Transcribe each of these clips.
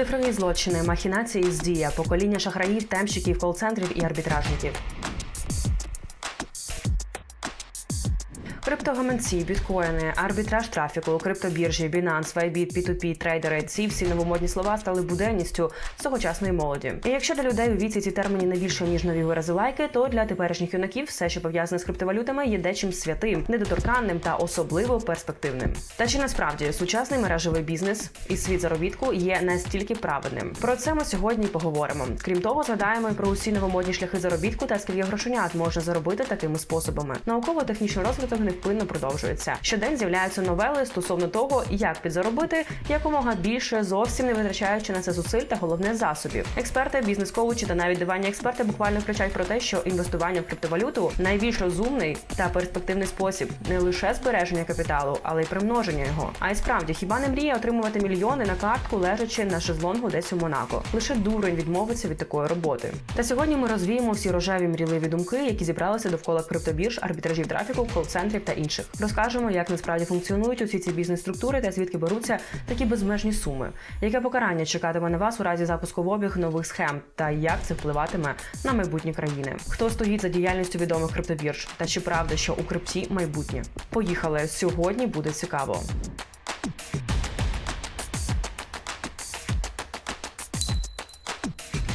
Цифрові злочини, махінації з дія, покоління шахраїв, темщиків, кол-центрів і арбітражників. Криптогаманці, біткоїни, арбітраж трафіку, криптобіржі, Binance, Bybit, P2P, трейдери ці всі новомодні слова стали буденністю тогочасної молоді. І якщо для людей у віці ці терміни не більше ніж нові вирази лайки, то для теперішніх юнаків все, що пов'язане з криптовалютами, є дечим святим, недоторканним та особливо перспективним. Та чи насправді сучасний мережевий бізнес і світ заробітку є настільки правильним? Про це ми сьогодні поговоримо. Крім того, згадаємо про усі новомодні шляхи заробітку та скільки грошенят можна заробити такими способами. Науково-технічний розвиток невпинно продовжується. Щодень з'являються новели стосовно того, як підзаробити якомога більше, зовсім не витрачаючи на це зусиль та головне засобів. Експерти, бізнес-коучі та навіть диванні експерти буквально кричать про те, що інвестування в криптовалюту найбільш розумний та перспективний спосіб не лише збереження капіталу, але й примноження його. А й справді, хіба не мріє отримувати мільйони на картку, лежачи на шезлонгу десь у Монако? Лише дурень відмовиться від такої роботи. Та сьогодні ми розвіємо всі рожеві мрійливі думки, які зібралися довкола криптобірж, арбітражів трафіку, кол-центрів та інших. Розкажемо, як насправді функціонують усі ці бізнес-структури та звідки беруться такі безмежні суми. Яке покарання чекатиме на вас у разі запуску в обіг нових схем, та як це впливатиме на майбутні країни? Хто стоїть за діяльністю відомих криптобірж? Та чи правда, що у крипті майбутнє? Поїхали сьогодні. Буде цікаво.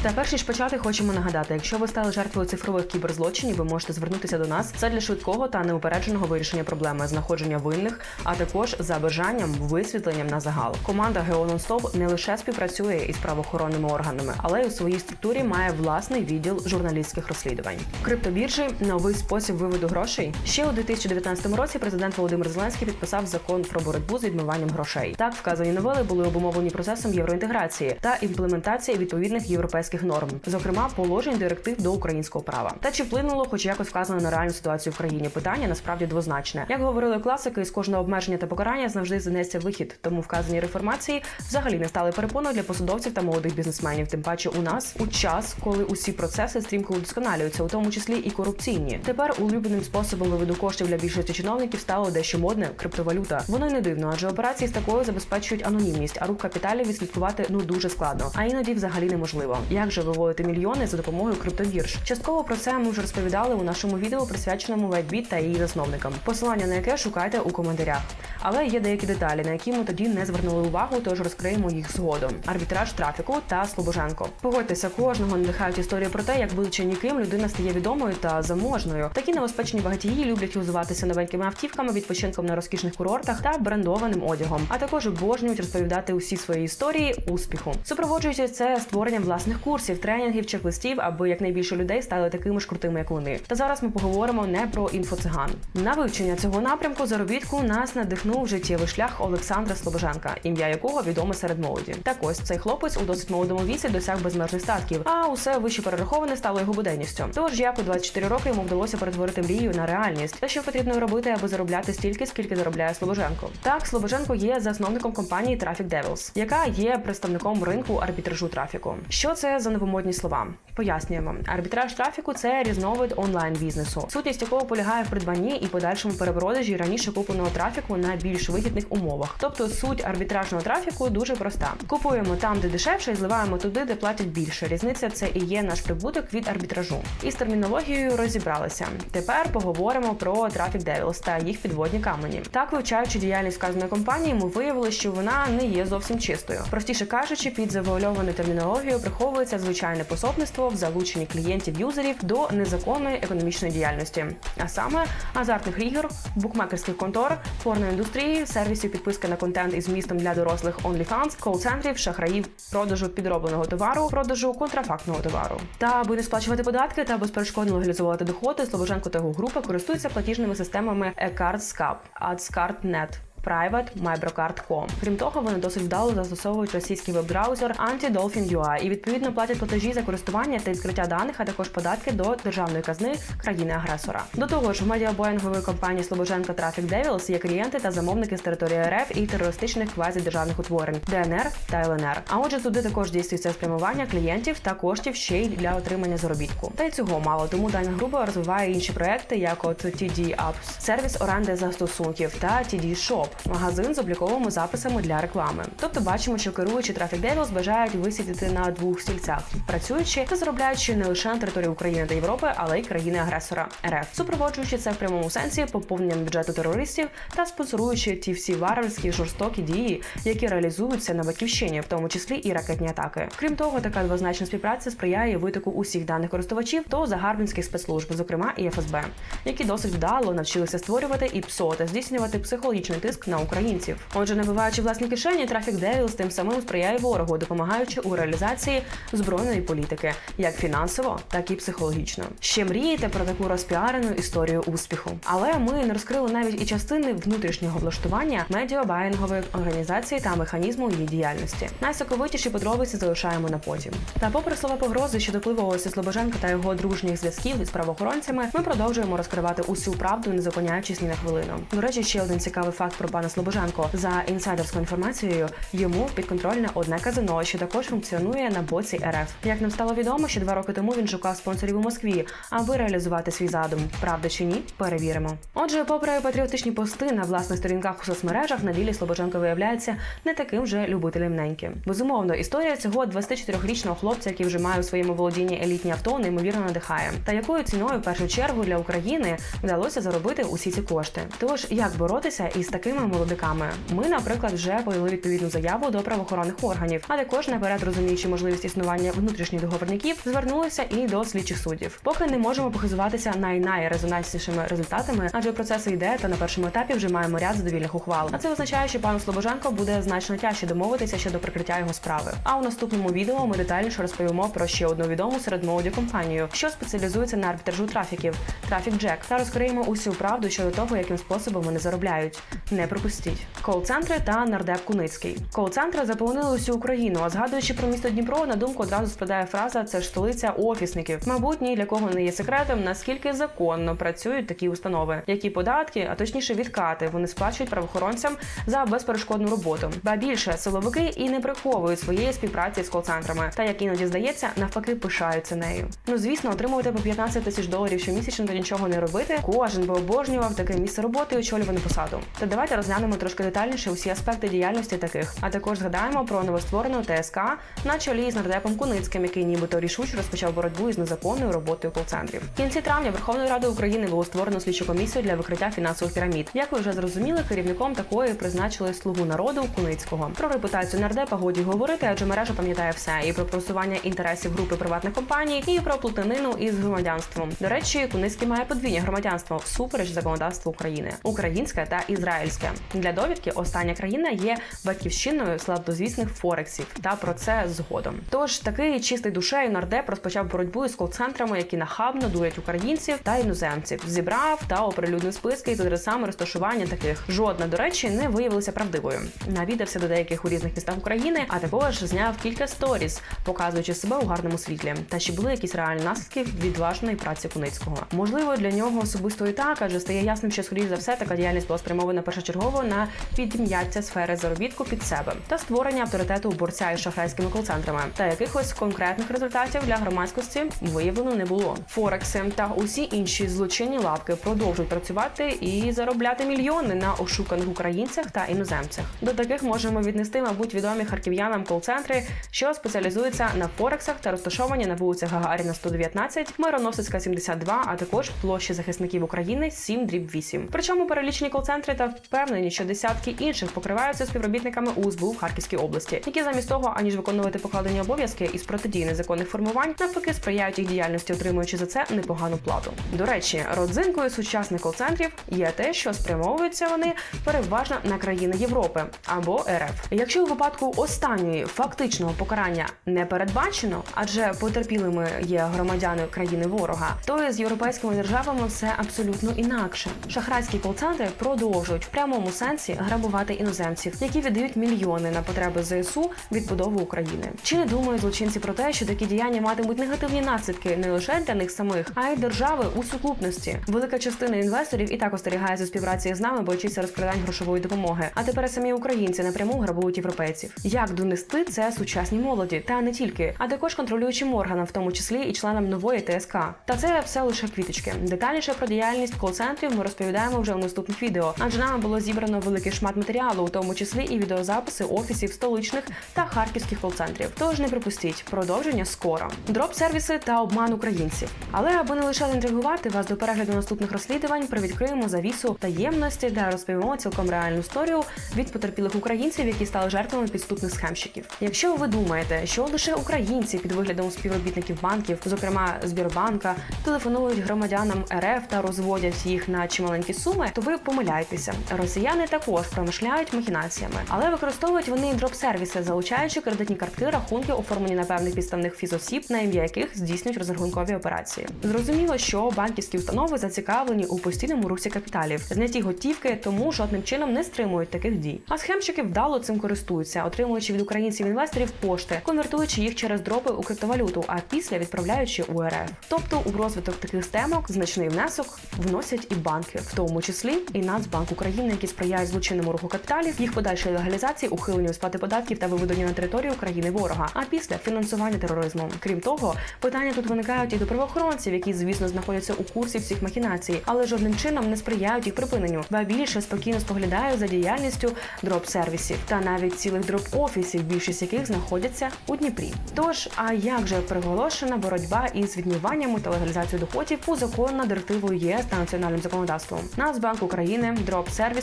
Та перш ніж почати, хочемо нагадати, якщо ви стали жертвою цифрових кіберзлочинів, ви можете звернутися до нас це для швидкого та неупередженого вирішення проблеми знаходження винних, а також за бажанням висвітленням на загал. Команда Гео Нонстоп не лише співпрацює із правоохоронними органами, але й у своїй структурі має власний відділ журналістських розслідувань. Криптобіржі новий спосіб виводу грошей. Ще у 2019 році президент Володимир Зеленський підписав закон про боротьбу з відмиванням грошей. Так вказані новели були обумовлені процесом євроінтеграції та імплементації відповідних європейських норм, зокрема положень директив до українського права. Та чи вплинуло, хоч якось вказано на реальну ситуацію в країні? Питання насправді двозначне. Як говорили класики, з кожного обмеження та покарання завжди знесеться вихід. Тому вказані реформації взагалі не стали перепоною для посадовців та молодих бізнесменів. Тим паче у нас у час, коли усі процеси стрімко удосконалюються, у тому числі і корупційні. Тепер улюбленим способом виводу коштів для більшості чиновників стало дещо модне криптовалюта. Воно не дивно, адже операції з такою забезпечують анонімність, а рух капіталів відслідкувати ну дуже складно, а іноді взагалі неможливо. Як же виводити мільйони за допомогою криптобірж? Частково про це ми вже розповідали у нашому відео, присвяченому WhiteBit та її засновникам. Посилання на яке шукайте у коментарях. Але є деякі деталі, на які ми тоді не звернули увагу, тож розкриємо їх згодом. Арбітраж трафіку та Слобоженко. Погодьтеся, кожного надихають історії про те, як будучи ніким, людина стає відомою та заможною. Такі небезпечні багатії люблять узуватися новенькими автівками, відпочинком на розкішних курортах та брендованим одягом, а також обожнюють розповідати усі свої історії успіху. Супроводжуючи це створенням власних курсів, тренінгів, чек-листів, аби якнайбільше людей стали такими ж крутими, як вони. Та зараз ми поговоримо не про інфоциган. На вивчення цього напрямку заробітку нас надихнув життєвий шлях Олександра Слобоженка, ім'я якого відоме серед молоді. Так ось цей хлопець у досить молодому віці досяг безмежних статків, а усе вище перераховане стало його буденністю. Тож як у 24 роки йому вдалося перетворити мрію на реальність, та що потрібно робити, аби заробляти стільки, скільки заробляє Слобоженко. Так, Слобоженко є засновником компанії Traffic Devils, яка є представником ринку арбітражу трафіку. Що це за новомодні слова? Пояснюємо, арбітраж трафіку це різновид онлайн бізнесу, сутність якого полягає в придбанні і подальшому перепродажі раніше купленого трафіку на більш вигідних умовах. Тобто суть арбітражного трафіку дуже проста: купуємо там, де дешевше, і зливаємо туди, де платять більше. Різниця це і є наш прибуток від арбітражу. Із термінологією розібралися. Тепер поговоримо про Traffic Devils та їх підводні камені. Так, вивчаючи діяльність вказаної компанії, ми виявили, що вона не є зовсім чистою. Простіше кажучи, під завуальованою термінологією приховується звичайне пособництво в залученні клієнтів юзерів до незаконної економічної діяльності, а саме азартних ігор, букмекерських контор, порноіндустрії, сервісів підписки на контент із змістом для дорослих OnlyFans, кол-центрів, шахраїв, продажу підробленого товару, продажу контрафактного товару. Та аби не сплачувати податки та безперешкодно легалізувати доходи, Слобоженко та його група користуються платіжними системами eCardsCap, AdsCardNet, Private MyBrocard.com. Крім того, вони досить вдало застосовують російський веб-браузер Anti-Dolphin UI і відповідно платять платежі за користування та відкриття даних, а також податки до державної казни країни-агресора. До того ж, в медіабоїнгової компанії Слобоженка Traffic Devils є клієнти та замовники з території РФ і терористичних квазідержавних утворень ДНР та ЛНР. А отже, туди також дійснюється спрямування клієнтів та коштів ще й для отримання заробітку. Та й цього мало, тому дана група розвиває інші проекти, як от TD Apps, сервіс оренди застосунків та TD Shop, магазин з обліковими записами для реклами. Тобто бачимо, що керуючі Traffic Devils бажають висідіти на двох стільцях, працюючи та заробляючи не лише на території України та Європи, але й країни-агресора РФ, супроводжуючи це в прямому сенсі поповненням бюджету терористів та спонсоруючи ті всі варварські жорстокі дії, які реалізуються на батьківщині, в тому числі і ракетні атаки. Крім того, така двозначна співпраця сприяє витоку усіх даних користувачів до загарбницьких спецслужб, зокрема і ФСБ, які досить вдало навчилися створювати і ПСО та здійснювати психологічний тиск на українців. Отже, набиваючи власні кишені, Traffic Devils тим самим сприяє ворогу, допомагаючи у реалізації збройної політики, як фінансово, так і психологічно. Ще мрієте про таку розпіарену історію успіху. Але ми не розкрили навіть і частини внутрішнього влаштування медіабайнгової організації та механізму її діяльності. Найсоковитіші подробиці залишаємо на потім. Та попри слова погрози щодо впливу Олеся Слобоженка та його дружніх зв'язків із правоохоронцями, ми продовжуємо розкривати усю правду, не зупиняючись ні на хвилину. До речі, ще один цікавий факт про пана Слобоженко. За інсайдерською інформацією, йому підконтрольне одне казино, що також функціонує на боці РФ. Як нам стало відомо, що два роки тому він шукав спонсорів у Москві, аби реалізувати свій задум. Правда чи ні? Перевіримо. Отже, попри патріотичні пости на власних сторінках у соцмережах, на ділі Слобоженко виявляється не таким вже любителем неньки. Безумовно, історія цього 24-річного хлопця, який вже має у своєму володінні елітні авто, неймовірно надихає. Та якою ціною в першу чергу для України вдалося заробити усі ці кошти? Тож як боротися із такими молодиками? Ми, наприклад, вже подали відповідну заяву до правоохоронних органів, а також наперед розуміючи можливість існування внутрішніх договорників, звернулися і до слідчих суддів. Поки не можемо похизуватися най-найрезонанснішими результатами, адже процес йде, та на першому етапі вже маємо ряд задовільних ухвал. А це означає, що пану Слобоженко буде значно тяжче домовитися щодо прикриття його справи. А у наступному відео ми детальніше розповімо про ще одну відому серед молоді компанію, що спеціалізується на арбітражу трафіків Traffic Jack, та розкриємо усю правду щодо того, яким способом вони заробляють. Не пропустіть. Кол-центри та нардеп Куницький. Кол-центри заполонили усю Україну. А згадуючи про місто Дніпро, на думку одразу спадає фраза Це ж столиця офісників. Мабуть, ні для кого не є секретом, наскільки законно працюють такі установи, які податки, а точніше відкати, вони сплачують правоохоронцям за безперешкодну роботу. Ба більше силовики і не приховують своєї співпраці з кол-центрами, та як іноді здається, навпаки пишаються нею. Ну звісно, отримувати по 15 тисяч доларів щомісячно та нічого не робити. Кожен би обожнював таке місце роботи і очолювану посаду. Та давайте розглянемо трошки детальніше усі аспекти діяльності таких, а також згадаємо про новостворену ТСК на чолі з нардепом Куницьким, який нібито рішуче розпочав боротьбу із незаконною роботою кол-центрів. В кінці травня Верховною Радою України було створено слідчу комісію для викриття фінансових пірамід. Як ви вже зрозуміли, керівником такої призначили слугу народу Куницького. Про репутацію нардепа годі говорити, адже мережа пам'ятає все і про просування інтересів групи приватних компаній, і про плутанину із громадянством. До речі, Куницький має подвійне громадянство всупереч законодавству України українське та ізраїльське. Для довідки остання країна є батьківщиною славнозвісних форексів. Та про це згодом. Тож такий чистий душею нардеп розпочав боротьбу із кол-центрами, які нахабно дурять українців та іноземців. Зібрав та оприлюднив списки з адресами розташування таких. Жодна, до речі, не виявилася правдивою. Навідався до деяких у різних містах України, а також зняв кілька сторіс, показуючи себе у гарному світлі. Та чи були якісь реальні наслідки відважної праці Куницького? Можливо, для нього особисто і так, адже стає ясним, що скоріш за все така діяльність була спрямована першочергово на підм'яття сфери заробітку під себе та створення авторитету борця із шахрайськими кол-центрами. Та якихось конкретних результатів для громадськості виявлено не було. Форекси та усі інші злочинні лавки продовжують працювати і заробляти мільйони на ошуканих українцях та іноземцях. До таких можемо віднести, мабуть, відомі харків'янам кол-центри, що спеціалізуються на форексах та розташовані на вулицях Гагаріна 119, Мироносицька 72, а також площі захисників України 7 дріб 8. Причому перелічені кол-центри та впевнені, що десятки інших покриваються співробітниками УСБУ в Харківській області, які замість того, аніж виконувати покладені обов'язки із протидії незаконних формувань, навпаки сприяють їх діяльності, отримуючи за це непогану плату. До речі, родзинкою сучасних кол-центрів є те, що спрямовуються вони переважно на країни Європи або РФ. Якщо у випадку останньої фактичного покарання не передбачено, адже потерпілими є громадяни країни ворога, то з європейськими державами все абсолютно інакше. Шахрайські кол-центри продовжують в прямому сенсі грабувати іноземців, які віддають мільйони на потреби ЗСУ відбудову України. Чи не думають злочинці про те, що такі діяння матимуть негативні наслідки не лише для них самих, а й держави у сукупності? Велика частина інвесторів і так остерігається співпраці з нами, боячися розкрадань грошової допомоги. А тепер самі українці напряму грабують європейців. Як донести це сучасній молоді, та не тільки, а також контролюючим органам, в тому числі і членам нової ТСК. Та це все лише квіточки. Детальніше про діяльність кол-центрів ми розповідаємо вже в наступних відео, адже нами було зібрано великий шмат матеріалу, у тому числі і відеозаписи офісів столичних та харківських кол-центрів. Тож не пропустіть продовження скоро. Дроп-сервіси та обман українців. Але аби не лише інтригувати вас до перегляду наступних розслідувань, привідкриємо завісу таємності, де розповімо цілком реальну історію від потерпілих українців, які стали жертвами підступних схемщиків. Якщо ви думаєте, що лише українці під виглядом співробітників банків, зокрема Збірбанка, телефонують громадянам РФ та розводять їх на чималенькі суми, то ви помиляєтеся. Росіяни також промишляють махінаціями, але використовують вони дроп-сервіси, залучаючи кредитні картки, рахунки, оформлені на певних підставних фізосіб, на ім'я яких здійснюють розрахункові операції. Зрозуміло, що банківські установи зацікавлені у постійному русі капіталів, зняті готівки, тому жодним чином не стримують таких дій. А схемщики вдало цим користуються, отримуючи від українців інвесторів кошти, конвертуючи їх через дропи у криптовалюту, а після відправляючи у РФ. Тобто у розвиток таких стемок значний внесок вносять і банки, в тому числі і Нацбанк України, які сприяють злочинному руху капіталів, їх подальшої легалізації, ухиленню сплати податків та виведенню на територію країни ворога, а після фінансування тероризму. Крім того, питання тут виникають і до правоохоронців, які, звісно, знаходяться у курсі всіх махінацій, але жодним чином не сприяють їх припиненню, ба більше спокійно споглядають за діяльністю дроп-сервісів та навіть цілих дроп-офісів, більшість яких знаходяться у Дніпрі. Тож, а як же приголошена боротьба із відмиванням та легалізацією доходів узаконена директивою ЄС та національним законодавством? Нацбанк України,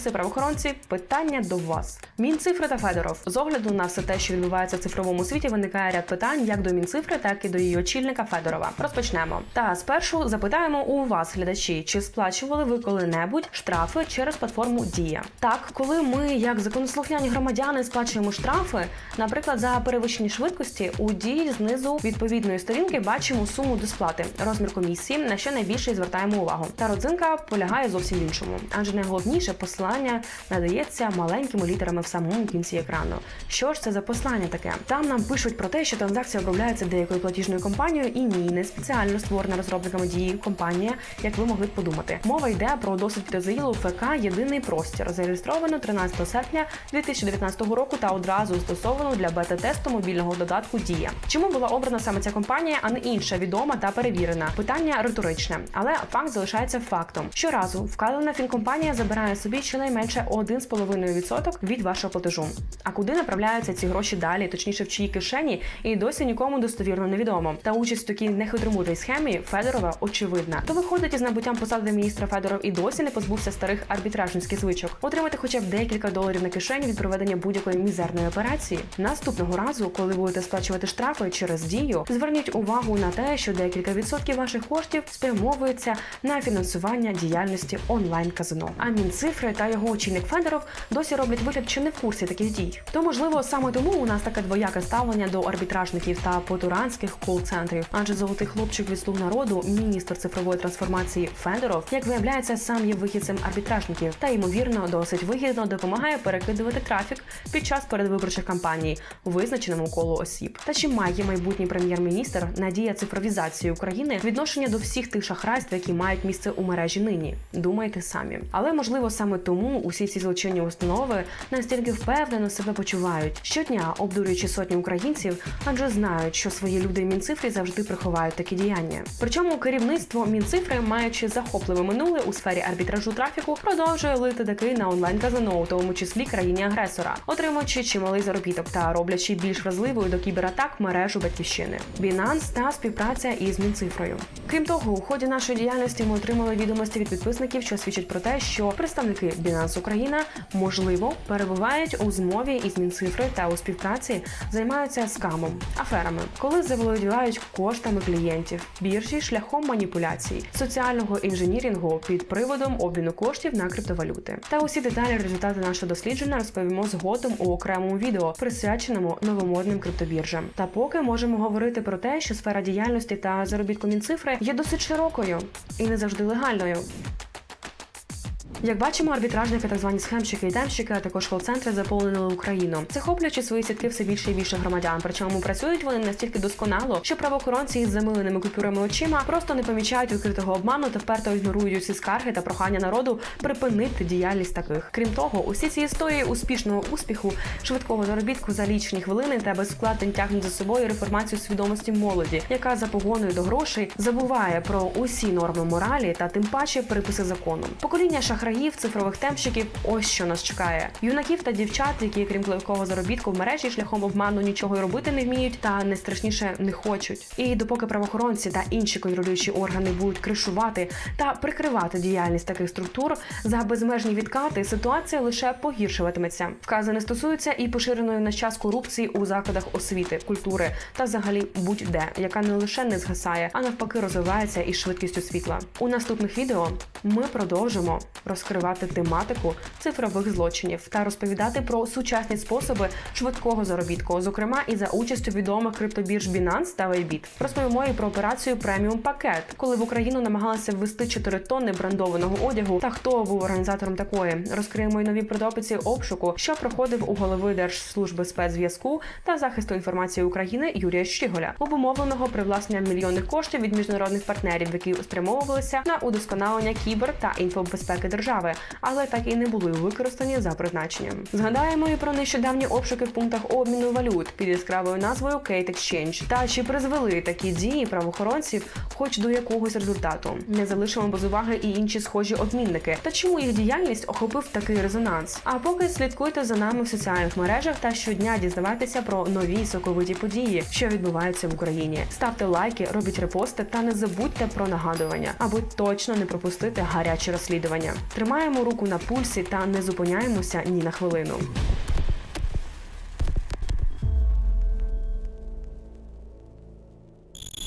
дроп-сервіси, правоохоронці. Питання до вас. Мінцифри та Федоров. З огляду на все те, що відбувається в цифровому світі, виникає ряд питань як до Мінцифри, так і до її очільника Федорова. Розпочнемо. Та спершу запитаємо у вас, глядачі, чи сплачували ви коли-небудь штрафи через платформу Дія? Так, коли ми, як законослухняні громадяни, сплачуємо штрафи, наприклад, за перевищені швидкості, у дії знизу відповідної сторінки бачимо суму до сплати, розмір комісії, на що найбільше звертаємо увагу. Та родзинка полягає зовсім в іншому, адже найголовніше посилання надається маленькими літерами в самому кінці екрану. Що ж це за послання таке? Там нам пишуть про те, що транзакція обробляється деякою платіжною компанією, і ні, не спеціально створена розробниками дії компанія, як ви могли б подумати. Мова йде про досить підозрілу ФК Єдиний простір, зареєстровано 13 серпня 2019 року та одразу застосовано для бета-тесту мобільного додатку Дія. Чому була обрана саме ця компанія, а не інша відома та перевірена? Питання риторичне, але факт залишається фактом. Щоразу вказана фінкомпанія забирає собі щонайменше 1,5% від вашого платежу. А куди направляються ці гроші далі, точніше в чиї кишені, і досі нікому достовірно невідомо. Та участь в такій нехитромудрій схемі Федорова очевидна. То виходить із набуттям посади міністра Федоров і досі не позбувся старих арбітражницьких звичок. Отримати хоча б декілька доларів на кишені від проведення будь-якої мізерної операції. Наступного разу, коли будете сплачувати штрафи через дію, зверніть увагу на те, що декілька відсотків ваших коштів спрямовується на фінансування діяльності онлайн казино. А мінцифри та його очільник Федоров досі роблять вигляд, що не в курсі таких дій. То можливо саме тому у нас таке двояке ставлення до арбітражників та потуранських кол-центрів, адже золотий хлопчик від слуг народу, міністр цифрової трансформації Федоров, як виявляється, сам є вихідцем арбітражників та ймовірно досить вигідно допомагає перекидувати трафік під час передвиборчих кампаній визначеному колу осіб. Та чи має майбутній прем'єр-міністр надія цифровізації України відношення до всіх тих шахрайств, які мають місце у мережі нині? Думайте самі. Але можливо саме тому усі ці злочинні установи настільки впевнено себе почувають щодня, обдурюючи сотні українців, адже знають, що свої люди в мінцифрі завжди приховають такі діяння. Причому керівництво мінцифри, маючи захопливе минуле у сфері арбітражу трафіку, продовжує лити таки на онлайн казино, у тому числі країні агресора, отримуючи чималий заробіток та роблячи більш вразливою до кібератак мережу батьківщини, Binance та співпраця із мінцифрою. Крім того, у ході нашої діяльності ми отримали відомості від підписників, що свідчать про те, що представники Binance Україна можливо перебувають у змові із мінцифри та у співпраці займаються скамом, аферами, коли заволодівають коштами клієнтів, біржі шляхом маніпуляцій, соціального інженірінгу під приводом обміну коштів на криптовалюти. Та усі деталі результати нашого дослідження розповімо згодом у окремому відео, присвяченому новомодним криптобіржам. Та поки можемо говорити про те, що сфера діяльності та заробітку мінцифри є досить широкою і не завжди легальною. Як бачимо, арбітражники, так звані схемщики і демщики, а також кол-центри заповнили Україну, захоплюючи свої сітки все більше і більше громадян. Причому працюють вони настільки досконало, що правоохоронці із замиленими купюрами очима просто не помічають відкритого обману та вперто ігнорують усі скарги та прохання народу припинити діяльність таких. Крім того, усі ці історії успішного успіху, швидкого заробітку за лічні хвилини та без вкладень тягнуть за собою реформацію свідомості молоді, яка за погоною до грошей забуває про усі норми моралі та тим паче переписи закону. Покоління шахраїв шахраїв, цифрових темщиків. Ось що нас чекає. Юнаків та дівчат, які крім легкого заробітку в мережі шляхом обману нічого й робити не вміють, та не страшніше не хочуть. І допоки правоохоронці та інші контролюючі органи будуть кришувати та прикривати діяльність таких структур за безмежні відкати, ситуація лише погіршуватиметься. Вказане стосується і поширеної на час корупції у закладах освіти, культури та взагалі будь-де, яка не лише не згасає, а навпаки розвивається із швидкістю світла. У наступних відео ми продовжимо розкривати тематику цифрових злочинів та розповідати про сучасні способи швидкого заробітку, зокрема і за участю відомих криптобірж Binance та Bybit. Розповімо і про операцію преміум пакет, коли в Україну намагалися ввести 4 тонни брендованого одягу. Та хто був організатором такої? Розкриємо й нові подробиці обшуку, що проходив у голови Держслужби спецзв'язку та захисту інформації України Юрія Щиголя, обумовленого привласненням мільйонних коштів від міжнародних партнерів, які спрямовувалися на удосконалення кібер та інфобезпеки держави, але так і не були використані за призначенням. Згадаємо і про нещодавні обшуки в пунктах обміну валют під яскравою назвою Kate Exchange. Та чи призвели такі дії правоохоронців хоч до якогось результату? Не залишимо без уваги і інші схожі обмінники. Та чому їх діяльність охопив такий резонанс? А поки слідкуйте за нами в соціальних мережах та щодня дізнавайтеся про нові соковиті події, що відбуваються в Україні. Ставте лайки, робіть репости та не забудьте про нагадування, аби точно не пропустити гарячі розслідування. Тримаємо руку на пульсі та не зупиняємося ні на хвилину.